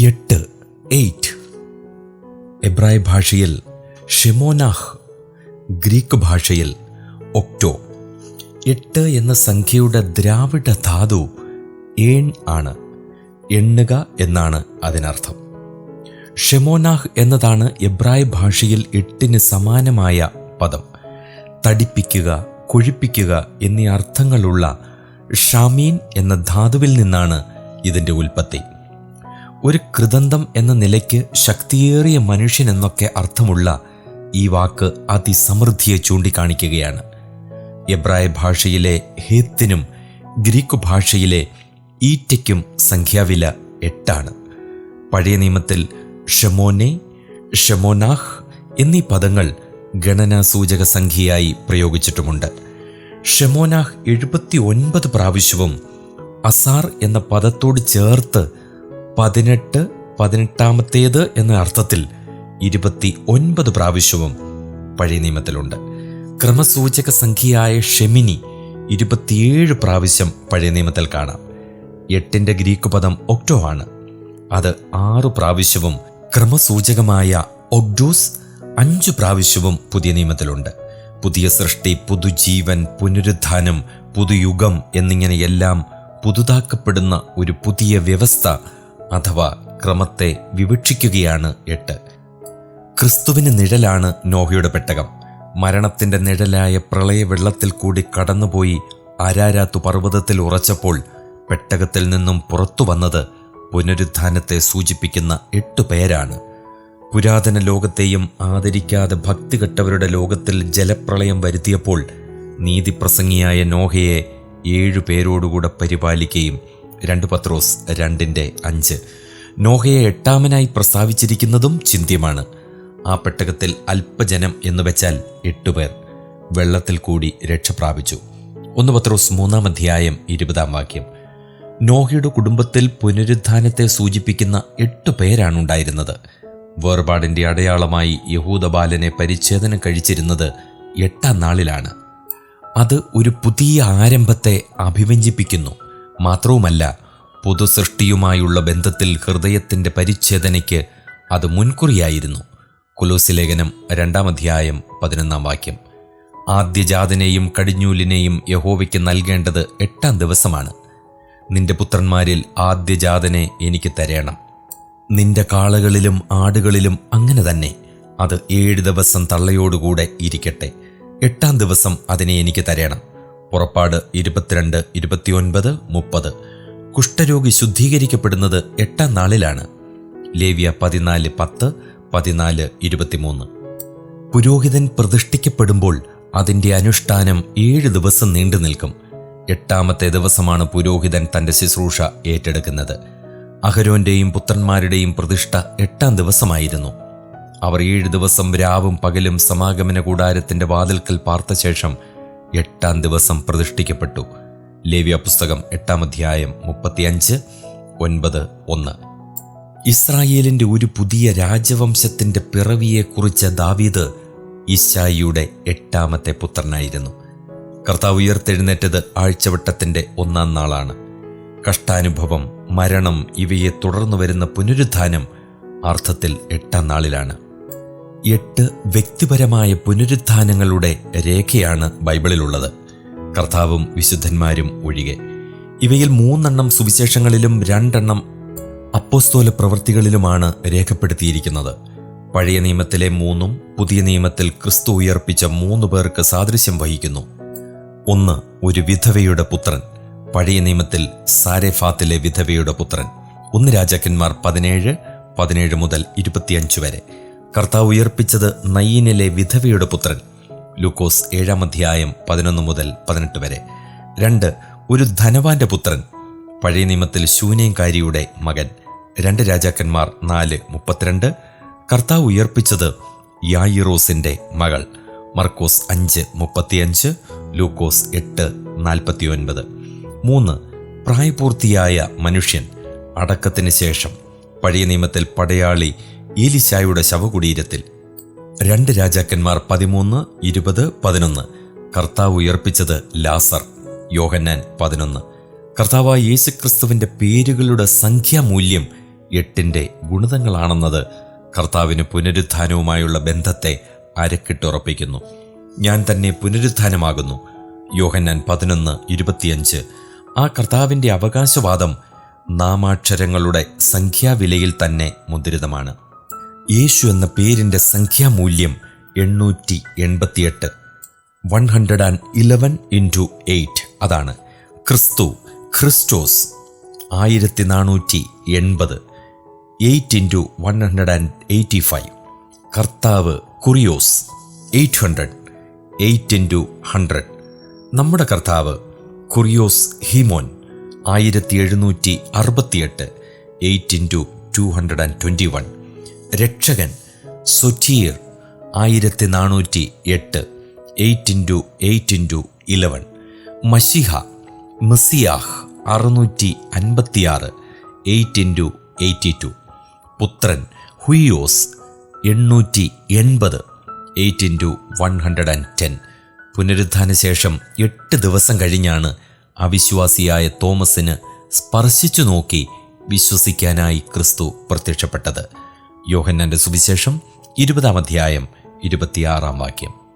എട്ട് എയ്റ്റ് എബ്രായ ഭാഷയിൽ ഷെമോനാഹ് ഗ്രീക്ക് ഭാഷയിൽ ഒക്ടോ. എട്ട് എന്ന സംഖ്യയുടെ ദ്രാവിഡ ധാതു ഏൺ ആണ്. എണ്ണുക എന്നാണ് അതിനർത്ഥം. ഷെമോനാഹ് എന്നതാണ് എബ്രായ ഭാഷയിൽ എട്ടിന് സമാനമായ പദം. തടിപ്പിക്കുക കൊഴിപ്പിക്കുക എന്നീ അർത്ഥങ്ങളുള്ള ഷാമീൻ എന്ന ധാതുവിൽ നിന്നാണ് ഇതിന്റെ ഉൽപ്പത്തി. ഒരു കൃതന്തം എന്ന നിലയ്ക്ക് ശക്തിയേറിയ മനുഷ്യൻ എന്നൊക്കെ അർത്ഥമുള്ള ഈ വാക്ക് അതിസമൃദ്ധിയെ ചൂണ്ടിക്കാണിക്കുകയാണ്. എബ്രായ ഭാഷയിലെ ഹേത്തിനും ഗ്രീക്ക് ഭാഷയിലെ ഈറ്റയ്ക്കും സംഖ്യാവില എട്ടാണ്. പഴയ നിയമത്തിൽ ഷമോനെ ഷമോനാഹ് എന്നീ പദങ്ങൾ ഗണനാസൂചക സംഖ്യയായി പ്രയോഗിച്ചിട്ടുമുണ്ട്. ഷമോനാഹ് എഴുപത്തി ഒൻപത് പ്രാവശ്യവും അസാർ എന്ന പദത്തോട് ചേർത്ത് പതിനെട്ട് പതിനെട്ടാമത്തേത് എന്ന അർത്ഥത്തിൽ ഇരുപത്തി ഒൻപത് പ്രാവശ്യവും പഴയ നിയമത്തിലുണ്ട്. ക്രമസൂചക സംഖ്യയായ ഷെമിനി ഇരുപത്തിയേഴ് പ്രാവശ്യം പഴയ നിയമത്തിൽ കാണാം. എട്ടിന്റെ ഗ്രീക്ക് പദം ഒക്ടോ ആണ് അത് ആറ് പ്രാവശ്യവും ക്രമസൂചകമായ ഒഗ്ഡോസ് അഞ്ച് പ്രാവശ്യവും പുതിയ നിയമത്തിലുണ്ട്. പുതിയ സൃഷ്ടി പുതുജീവൻ പുനരുദ്ധാനം പുതുയുഗം എന്നിങ്ങനെയെല്ലാം പുതുതാക്കപ്പെടുന്ന ഒരു പുതിയ വ്യവസ്ഥ അഥവാ ക്രമത്തെ വിവക്ഷിക്കുകയാണ് എട്ട്. ക്രിസ്തുവിന് നിഴലാണ് നോഹയുടെ പെട്ടകം. മരണത്തിന്റെ നിഴലായ പ്രളയ വെള്ളത്തിൽ കൂടി കടന്നുപോയി ആരാരാത്തു പർവതത്തിൽ ഉറച്ചപ്പോൾ പെട്ടകത്തിൽ നിന്നും പുറത്തു വന്നത് പുനരുത്ഥാനത്തെ സൂചിപ്പിക്കുന്ന എട്ടു പേരാണ്. പുരാതന ലോകത്തെയും ആദരിക്കാതെ ഭക്തികെട്ടവരുടെ ലോകത്തിൽ ജലപ്രളയം വരുത്തിയപ്പോൾ നീതിപ്രസംഗിയായ നോഹയെ ഏഴു പേരോടുകൂടെ പരിപാലിക്കുകയും രണ്ട് പത്രോസ് രണ്ടിന്റെ അഞ്ച്. നോഹയെ എട്ടാമനായി പ്രസ്താവിച്ചിരിക്കുന്നതും ചിന്ത്യമാണ്. ആ പെട്ടകത്തിൽ അല്പജനം എന്ന് വെച്ചാൽ എട്ടുപേർ വെള്ളത്തിൽ കൂടി രക്ഷ പ്രാപിച്ചു. ഒന്ന് പത്രോസ് മൂന്നാം അധ്യായം ഇരുപതാം വാക്യം. നോഹയുടെ കുടുംബത്തിൽ പുനരുദ്ധാനത്തെ സൂചിപ്പിക്കുന്ന എട്ട് പേരാണ് ഉണ്ടായിരുന്നത് വേർപാടിന്റെ അടയാളമായി യഹൂദബാലനെ പരിച്ഛേദനം കഴിച്ചിരുന്നത് എട്ടാം നാളിലാണ്. അത് ഒരു പുതിയ ആരംഭത്തെ അഭിവ്യഞ്ജിപ്പിക്കുന്നു മാത്രവുമല്ല പുതുസൃഷ്ടിയുമായുള്ള ബന്ധത്തിൽ ഹൃദയത്തിന്റെ പരിച്ഛേദനയ്ക്ക് അത് മുൻകുറിയായിരുന്നു. കുലൂസിലേഖനം രണ്ടാം അധ്യായം പതിനൊന്നാം വാക്യം. ആദ്യജാതനെയും കടിഞ്ഞൂലിനെയും യഹോവയ്ക്ക് നൽകേണ്ടത് എട്ടാം ദിവസമാണ്. നിന്റെ പുത്രന്മാരിൽ ആദ്യജാതനെ എനിക്ക് തരേണം. നിന്റെ കാളകളിലും ആടുകളിലും അങ്ങനെ തന്നെ അത് ഏഴ് ദിവസം തള്ളയോടുകൂടെ ഇരിക്കട്ടെ. എട്ടാം ദിവസം അതിനെ എനിക്ക് തരേണം. പുറപ്പാട് ഇരുപത്തിരണ്ട് ഇരുപത്തിയൊൻപത് മുപ്പത്. കുഷ്ഠരോഗി ശുദ്ധീകരിക്കപ്പെടുന്നത് എട്ടാം നാളിലാണ്. ലേവ്യ പതിനാല് പത്ത് പതിനാല് ഇരുപത്തിമൂന്ന്. പുരോഹിതൻ പ്രതിഷ്ഠിക്കപ്പെടുമ്പോൾ അതിന്റെ അനുഷ്ഠാനം ഏഴ് ദിവസം നീണ്ടു നിൽക്കും. എട്ടാമത്തെ ദിവസമാണ് പുരോഹിതൻ തന്റെ ശുശ്രൂഷ ഏറ്റെടുക്കുന്നത്. അഹരോന്റെയും പുത്രന്മാരുടെയും പ്രതിഷ്ഠ എട്ടാം ദിവസമായിരുന്നു. അവർ ഏഴ് ദിവസം രാവും പകലും സമാഗമന കൂടാരത്തിന്റെ വാതിൽക്കൽ പാർത്ത ശേഷം എട്ടാം ദിവസം പ്രതിഷ്ഠിക്കപ്പെട്ടു. ലേവ്യ പുസ്തകം എട്ടാം അധ്യായം മുപ്പത്തിയഞ്ച് ഒൻപത് ഒന്ന്. ഇസ്രായേലിന്റെ ഒരു പുതിയ രാജവംശത്തിന്റെ പിറവിയെക്കുറിച്ച ദാവീദ് ഇശായിയുടെ എട്ടാമത്തെ പുത്രനായിരുന്നു. കർത്താവ് ഉയർത്തെഴുന്നേറ്റത് ആഴ്ചവട്ടത്തിന്റെ ഒന്നാം നാളാണ്. കഷ്ടാനുഭവം മരണം ഇവയെ തുടർന്നു വരുന്ന പുനരുദ്ധാനം അർത്ഥത്തിൽ എട്ടാം നാളിലാണ്. എട്ട് വ്യക്തിപരമായ പുനരുത്ഥാനങ്ങളുടെ രേഖയാണ് ബൈബിളിലുള്ളത്. കർത്താവും വിശുദ്ധന്മാരും ഒഴികെ. ഇവയിൽ മൂന്നെണ്ണം സുവിശേഷങ്ങളിലും രണ്ടെണ്ണം അപ്പോസ്തോല പ്രവൃത്തികളിലുമാണ് രേഖപ്പെടുത്തിയിരിക്കുന്നത്. പഴയ നിയമത്തിലെ മൂന്നും പുതിയ നിയമത്തിൽ ക്രിസ്തു ഉയർപ്പിച്ച മൂന്ന് പേർക്ക് സാദൃശ്യം വഹിക്കുന്നു. ഒന്ന് ഒരു വിധവയുടെ പുത്രൻ. പഴയ നിയമത്തിൽ സാരെഫാത്തിലെ വിധവയുടെ പുത്രൻ. ഒന്ന് രാജാക്കന്മാർ പതിനേഴ് പതിനേഴ് മുതൽ ഇരുപത്തിയഞ്ച് വരെ. കർത്താവ് ഉയർപ്പിച്ചത് നയ്യനിലെ വിധവയുടെ പുത്രൻ. ലൂക്കോസ് ഏഴാം അധ്യായം പതിനൊന്ന് മുതൽ പതിനെട്ട് വരെ. രണ്ട് ഒരു ധനവാന്റെ പുത്രൻ. പഴയ നിയമത്തിൽ ശൂന്യംകാരിയുടെ മകൻ. രണ്ട് രാജാക്കന്മാർ നാല് മുപ്പത്തിരണ്ട്. കർത്താവ് ഉയർപ്പിച്ചത് യായിറോസിന്റെ മകൾ. മർക്കോസ് അഞ്ച് മുപ്പത്തിയഞ്ച്. ലൂക്കോസ് എട്ട് നാൽപ്പത്തി ഒൻപത് മൂന്ന് പ്രായപൂർത്തിയായ മനുഷ്യൻ. അടക്കത്തിന് ശേഷം. പഴയ നിയമത്തിൽ പടയാളി ഏലിശായുടെ ശവകുടീരത്തിൽ. രണ്ട് രാജാക്കന്മാർ പതിമൂന്ന് ഇരുപത് പതിനൊന്ന്. കർത്താവ് ഉയർപ്പിച്ചത് ലാസർ യോഹന്നാൻ പതിനൊന്ന്. കർത്താവായ യേശുക്രിസ്തുവിന്റെ പേരുകളുടെ സംഖ്യാമൂല്യം എട്ടിന്റെ ഗുണിതങ്ങളാണെന്നത് കർത്താവിന് പുനരുത്ഥാനവുമായുള്ള ബന്ധത്തെ അരക്കിട്ടുറപ്പിക്കുന്നു. ഞാൻ തന്നെ പുനരുത്ഥാനമാകുന്നു. യോഹന്നാൻ പതിനൊന്ന് ഇരുപത്തിയഞ്ച്. ആ കർത്താവിന്റെ അവകാശവാദം നാമാക്ഷരങ്ങളുടെ സംഖ്യാവിലയിൽ തന്നെ മുദ്രിതമാണ്. യേശു എന്ന പേരിന്റെ സംഖ്യാമൂല്യം എണ്ണൂറ്റി എൺപത്തിയെട്ട് one hundred and eleven into eight അതാണ് ക്രിസ്തു ക്രിസ്റ്റോസ് ആയിരത്തി നാനൂറ്റി എൺപത് eight into one hundred and eighty five കർത്താവ് കുറിയോസ് eight hundred eight into hundred നമ്മുടെ കർത്താവ് കുറിയോസ് ഹിമോൻ ആയിരത്തി എഴുന്നൂറ്റി അറുപത്തിയെട്ട് eight into two hundred and twenty one രക്ഷകൻ സുറ്റീർ ആയിരത്തി നാനൂറ്റി എട്ട് eight into eight into eleven മഷിഹ Messiah അറുന്നൂറ്റി അൻപത്തിയാറ് എയ്റ്റ് ഇന്റു എയ്റ്റി ടു പുത്രൻ ഹുയോസ് എണ്ണൂറ്റി എൺപത് eight into one hundred and ten പുനരുദ്ധാന ശേഷം എട്ട് ദിവസം കഴിഞ്ഞാണ് അവിശ്വാസിയായ തോമസിന് സ്പർശിച്ചു നോക്കി വിശ്വസിക്കാനായി ക്രിസ്തു പ്രത്യക്ഷപ്പെട്ടത്. യോഹന്നാന്റെ സുവിശേഷം ഇരുപതാം അധ്യായം ഇരുപത്തിയാറാം വാക്യം.